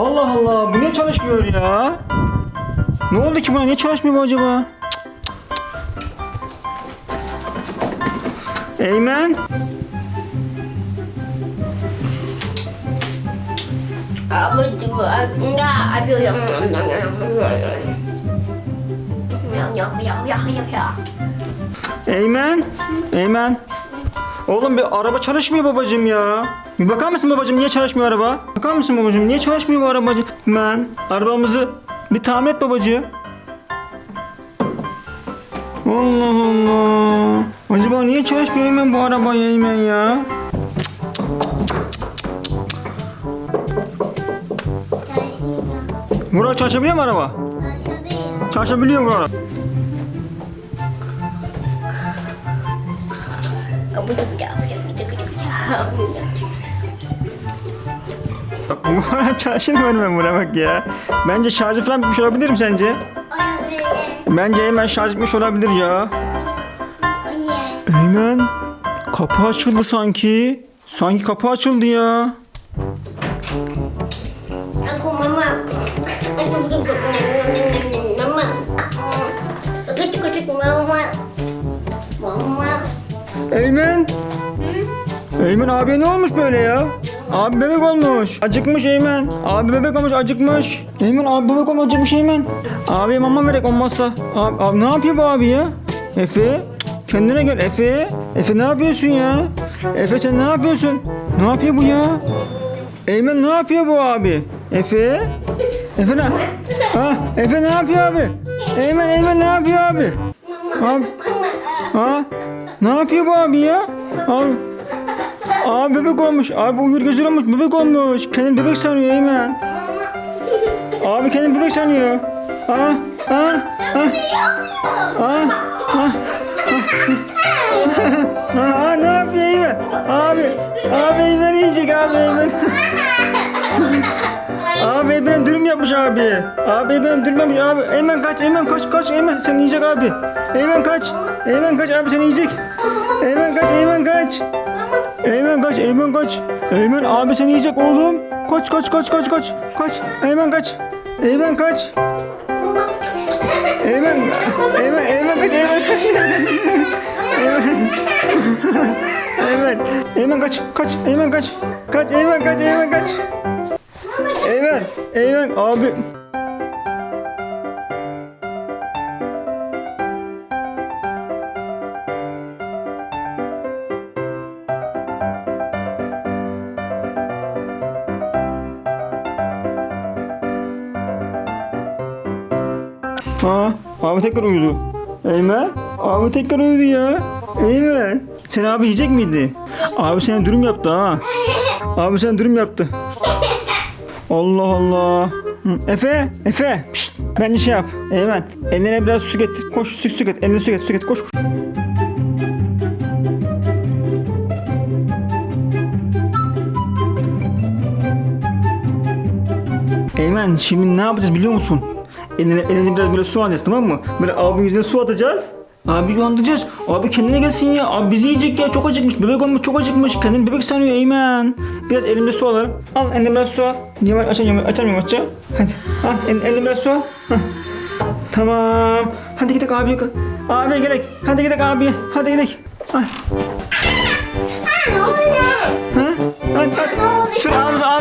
Allah Allah bu niye çalışmıyor ya? Ne oldu ki buna niye çalışmıyor bu acaba? Eymen. Eymen. Eymen. Oğlum bir araba çalışmıyor babacığım ya. Bir bakar mısın babacığım niye çalışmıyor araba? Bakar mısın babacığım niye çalışmıyor bu arabacığım? Ben arabamızı bir tamir et babacığım. Allah Allah. Acaba niye çalışmıyor Eymen bu araba ya Eymen ya? Murat çalışabiliyor mu araba? Çalışabiliyor mu araba? Bak bu araba çalışmıyor ben buna bak ya. Bence şarjı falan bitmiş olabilir mi sence? Bence hemen şarj bitmiş olabilir ya. Eymen kapı açıldı sanki. Sanki kapı açıldı ya. Aku Eymen abi ne olmuş böyle ya? Abi bebek olmuş. Acıkmış Eymen. Abi bebek olmuş acıkmış. Eymen abi bebek olmuş acıkmış Eymen. Abi mama verek olmazsa. Abi, abi ne yapıyor bu abi ya? Efe. Kendine gel Efe. Efe ne yapıyorsun ya? Efe sen ne yapıyorsun? Ne yapıyor bu ya? Eymen ne yapıyor bu abi? Efe? Efe ne? Ha, Efe ne yapıyor abi? Eymen Eymen ne yapıyor abi? Abi. Ha? Ne yapıyor bu abi ya? Abi. Abi bebek olmuş. Abi uyur gözü olmuş. Bebek olmuş. Kendini bebek sanıyor Eymen. Abi kendini bebek sanıyor. Ha? Ha? Ha? Ha? Ha? Ha, ha, ne yapıyor Eymen? Abi, abi Eymen yiyecek abi Eymen. abi Eymen dürüm yapmış abi. Abi Eymen dürüm yapmış abi. Eymen kaç, Eymen kaç, kaç Eymen seni yiyecek abi. Eymen kaç, Eymen kaç abi seni yiyecek. Eymen kaç, Eymen kaç. Eymen kaç, Eymen kaç. Eymen abi seni yiyecek oğlum. Kaç, kaç, kaç, kaç, kaç. Kaç, Eymen kaç. Eymen kaç. Eymen, Eymen, Eymen kaç, Eymen kaç. Eymen. Eymen, Eymen kaç, kaç, Eymen kaç. Kaç, Eymen kaç, Eymen kaç. Eymen, Eymen abi. Ha, abi tekrar uyudu. Eymen, abi tekrar uyudu ya. Eymen, sen abi yiyecek miydi? Abi sana dürüm yaptı ha. Abi sen dürüm yaptı. Allah Allah. Efe, Efe. Pişt, bence şey yap. Eymen, eline biraz su getir. Koş, su, su getir. Eline su getir, su getir. Koş. Eymen, şimdi ne yapacağız biliyor musun? Eline, eline biraz böyle su alacağız tamam mı? Böyle abinin yüzüne su atacağız. Abi uyandıracağız. Abi kendine gelsin ya. Abi bizi yiyecek ya. Çok acıkmış. Bebek olmuş çok acıkmış. Kendini bebek sanıyor Eymen. Biraz elimde su alalım. Al elimde biraz su al. Yavaş açamıyorum. Açamıyorum açça. Hadi. Al el, elimde biraz su al. Hah. Tamam. Hadi gidelim abi. Abi gerek. Hadi gidelim abi. Hadi gidelim. Ay. Ne oluyor? Ha?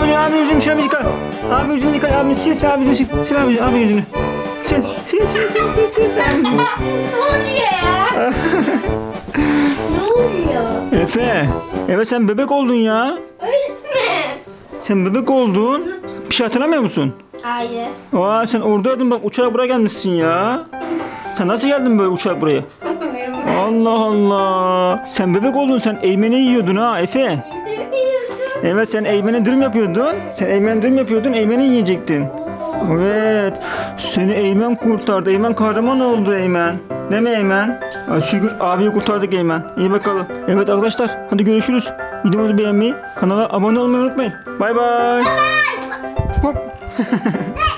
Abi abi yüzünü şöyle yıka. Abi yüzünü yıka. Abi sil sil abi yüzünü sil. Sil abi, abi yüzünü. Sil sil sil sil sil sil sil abi yüzünü. Ne oluyor ya? Ne oluyor? Efe. Efe sen bebek oldun ya. Öyle mi? Sen bebek oldun. Bir şey hatırlamıyor musun? Hayır. Aa sen oradaydın bak uçağa buraya gelmişsin ya. Sen nasıl geldin böyle uçağa buraya? Allah Allah. Sen bebek oldun sen Eymen'i yiyordun ha Efe. Evet sen Eymen'e dürüm yapıyordun. Sen Eymen'e dürüm yapıyordun Eymen'i yiyecektin. Evet. Seni Eymen kurtardı. Eymen kahraman oldu Eymen. Değil mi Eymen? Şükür abiyi kurtardık Eymen. İyi bakalım. Evet arkadaşlar hadi görüşürüz. Videomuzu beğenmeyi, kanala abone olmayı unutmayın. Bay bay. Hop.